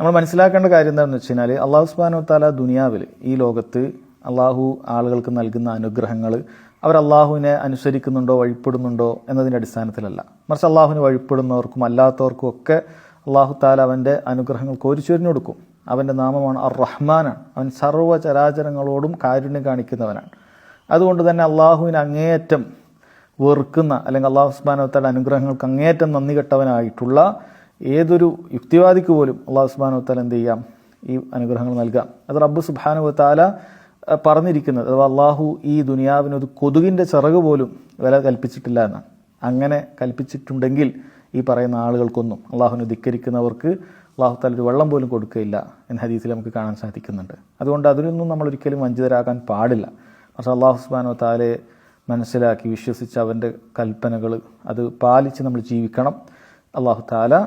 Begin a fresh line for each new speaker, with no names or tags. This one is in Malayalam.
നമ്മൾ മനസ്സിലാക്കേണ്ട കാര്യം എന്താണെന്ന് വെച്ച് കഴിഞ്ഞാൽ അള്ളാഹു സുബാനു താല ദുനിയാവിൽ ഈ ലോകത്ത് അള്ളാഹു ആളുകൾക്ക് നൽകുന്ന അനുഗ്രഹങ്ങൾ അവർ അള്ളാഹുവിനെ അനുസരിക്കുന്നുണ്ടോ വഴിപ്പെടുന്നുണ്ടോ എന്നതിന്റെ അടിസ്ഥാനത്തിലല്ല. മറിച്ച് അള്ളാഹുവിന് വഴിപ്പെടുന്നവർക്കും അല്ലാത്തവർക്കും ഒക്കെ അള്ളാഹു താല അവന്റെ അനുഗ്രഹങ്ങൾ കോരിച്ചൊരിഞ്ഞു കൊടുക്കും. അവന്റെ നാമമാണ് അർ റഹ്മാനാണ് അവൻ സർവ ചരാചരങ്ങളോടും കാരുണ്യം കാണിക്കുന്നവനാണ്. അതുകൊണ്ട് തന്നെ അള്ളാഹുവിന് അങ്ങേയറ്റം വെറുക്കുന്ന അല്ലെങ്കിൽ അള്ളാഹു സുബാനോത്തയുടെ അനുഗ്രഹങ്ങൾക്ക് അങ്ങേയറ്റം നന്ദി കെട്ടവനായിട്ടുള്ള ഏതൊരു യുക്തിവാദിക്ക് പോലും അള്ളാഹു സുബാനോത്തല എന്ത് ചെയ്യാം? ഈ അനുഗ്രഹങ്ങൾ നൽകാം. അത് റബ്ബ് സുബാനുവത്താല പറഞ്ഞിരിക്കുന്നത്. അഥവാ അള്ളാഹു ഈ ദുനിയാവിന് ഒരു കൊതുകിന്റെ ചിറക് പോലും വില കൽപ്പിച്ചിട്ടില്ല എന്നാണ്. അങ്ങനെ കൽപ്പിച്ചിട്ടുണ്ടെങ്കിൽ ഈ പറയുന്ന ആളുകൾക്കൊന്നും അള്ളാഹുവിനെ ധിക്കരിക്കുന്നവർക്ക് അള്ളാഹു താല ഒരു വെള്ളം പോലും കൊടുക്കുകയില്ല എന്ന ഹദീസിൽ നമുക്ക് കാണാൻ സാധിക്കുന്നുണ്ട്. അതുകൊണ്ട് അതിനൊന്നും നമ്മൾ ഒരിക്കലും വഞ്ചിതരാകാൻ പാടില്ല. പക്ഷേ അള്ളാഹു സുബാനോ താലെ മനസ്സിലാക്കി വിശ്വസിച്ച് അവന്റെ കൽപ്പനകൾ അത് പാലിച്ച് നമ്മൾ ജീവിക്കണം. അള്ളാഹു താല